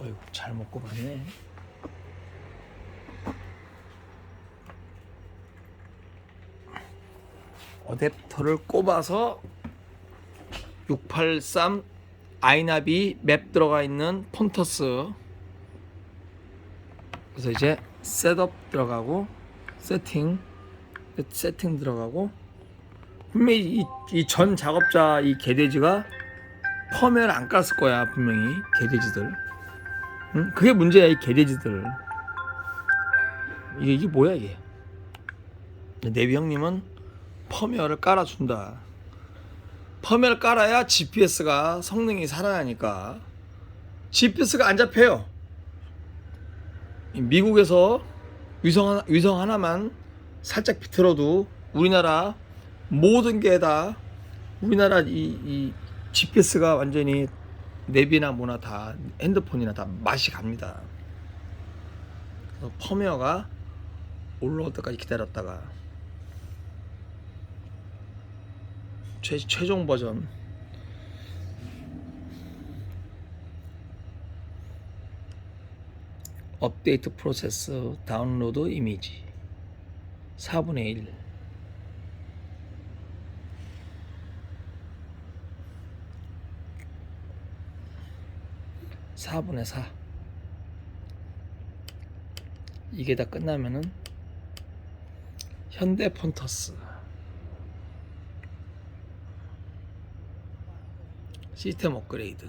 어이구 잘 먹고 봤네. 어댑터를 꼽아서 683 아이나비 맵 들어가 있는 폰터스. 그래서 이제 셋업 들어가고 세팅 세팅 들어가고. 분명히 이전 작업자 이 개돼지가 펌웨어를 안 깠을 거야 분명히 개돼지들 응? 그게 문제야 이 개돼지들. 이게 이게 뭐야 이게? 네비 형님은 펌웨어를 깔아준다. 펌웨어를 깔아야 GPS가 성능이 살아나니까 GPS가 안 잡혀요. 이 미국에서 위성 하나, 위성 하나만 살짝 비틀어도 우리나라 모든 게 다 우리나라 이, 이 GPS가 완전히 내비나 뭐나 다 핸드폰이나 다 맛이 갑니다. 그래서 펌웨어가 올라올 때까지 기다렸다가 최, 최종 버전. 업데이트 프로세스 다운로드 이미지. 4분의 1 4분의 4 이게 다 끝나면은 현대 폰터스. 시스템 업그레이드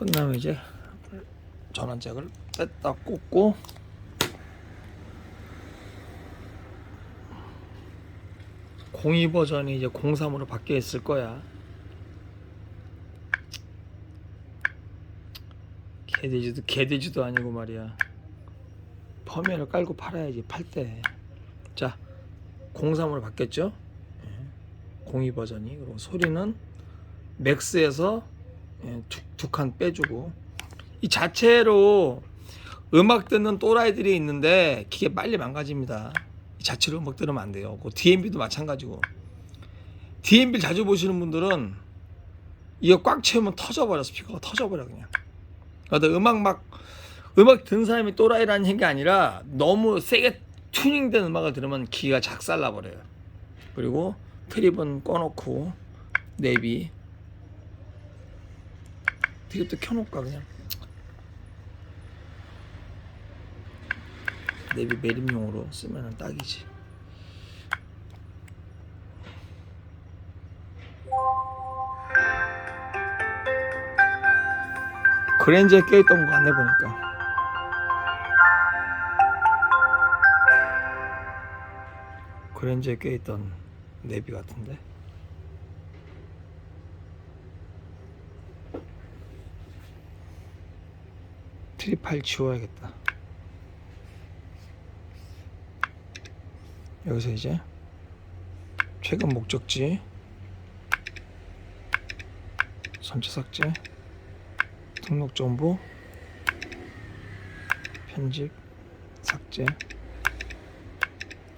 끝나면 이제 전원잭을 뺐다 꽂고 공이 버전이 이제 03으로 바뀌어 있을 거야. 개돼지도 개돼지도 아니고 말이야. 펌웨어를 깔고 팔아야지 팔 때. 자, 03으로 바뀌었죠? 02 버전이 그리고 소리는 맥스에서 예, 두칸 빼주고 이 자체로 음악 듣는 또라이들이 있는데 기계 빨리 망가집니다. 이 자체로 음악 들으면 안 돼요. 그 DMB도 마찬가지고 DMB 자주 보시는 분들은 이거 꽉 채우면 터져버려 스피커가 터져버려 그냥. 그러니까 음악 막 음악 듣는 사람이 또라이라는 게 아니라 너무 세게 튜닝된 음악을 들으면 기가 작살나 버려요. 그리고 트립은 꺼놓고 내비 트립도 켜놓을까 그냥? 내비 매립용으로 쓰면 딱이지. 그랜저에 껴있던 거 안내 보니까. 그랜저에 껴있던 내비 같은데 파일 지워야겠다. 여기서 이제 최근 목적지 전체 삭제 등록 정보 편집 삭제.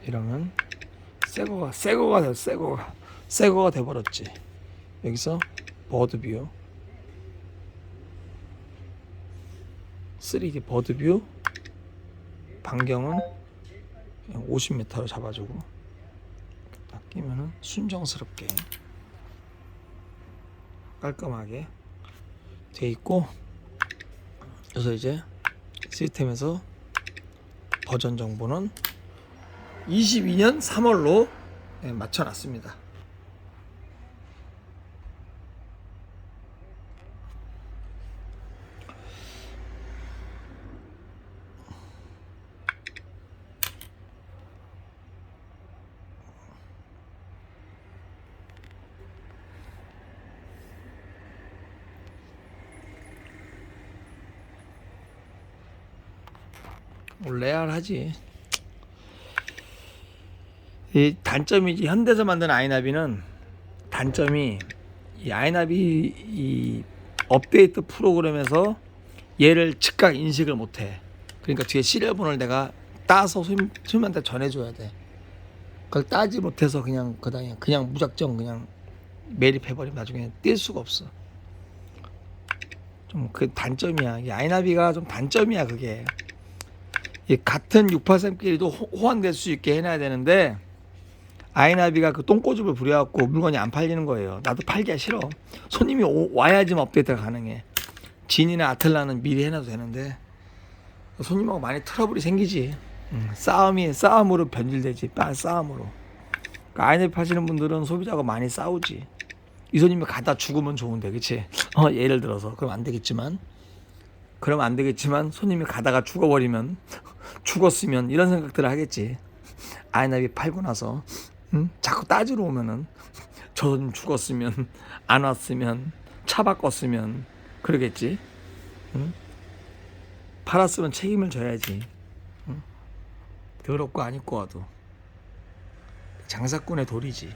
이러면 새거가 새거가 돼 새거가 새거가 돼버렸지. 여기서 버드 뷰 3D 버드뷰 반경은 50m로 잡아주고 딱 끼면은 순정스럽게 깔끔하게 돼 있고 그래서 이제 시스템에서 버전 정보는 22년 3월로 맞춰놨습니다. 레알 하지. 이 단점이지 현대에서 만든 아이나비는 단점이 이 아이나비 이 업데이트 프로그램에서 얘를 즉각 인식을 못해. 그러니까 뒤에 시리얼번호를 내가 따서 손- 손님한테 전해줘야 돼. 그걸 따지 못해서 그냥 그냥 그냥 무작정 그냥 매립해버리면 나중에 뛸 수가 없어. 좀 그 단점이야. 이 아이나비가 좀 단점이야 그게. 이 같은 683끼리도 호환될 수 있게 해놔야 되는데 아이나비가 그 똥꼬집을 부려갖고 물건이 안 팔리는 거예요. 나도 팔기가 싫어. 손님이 오- 와야지만 업데이트가 가능해. 진이나 아틀라는 미리 해놔도 되는데 손님하고 많이 트러블이 생기지. 음, 싸움이 싸움으로 변질되지. 빠- 싸움으로. 그러니까 아이나비 파시는 분들은 소비자하고 많이 싸우지. 이 손님이 가다 죽으면 좋은데, 그치? 어, 예를 들어서 그럼 안 되겠지만, 그러면 안 되겠지만 손님이 가다가 죽어버리면 죽었으면 이런 생각들을 하겠지. 아이나비 팔고 나서 응? 자꾸 따지러 오면은 저 손님 죽었으면 안 왔으면 차 바꿨으면 그러겠지. 응? 팔았으면 책임을 져야지. 응? 더럽고 안 입고 와도 장사꾼의 도리지.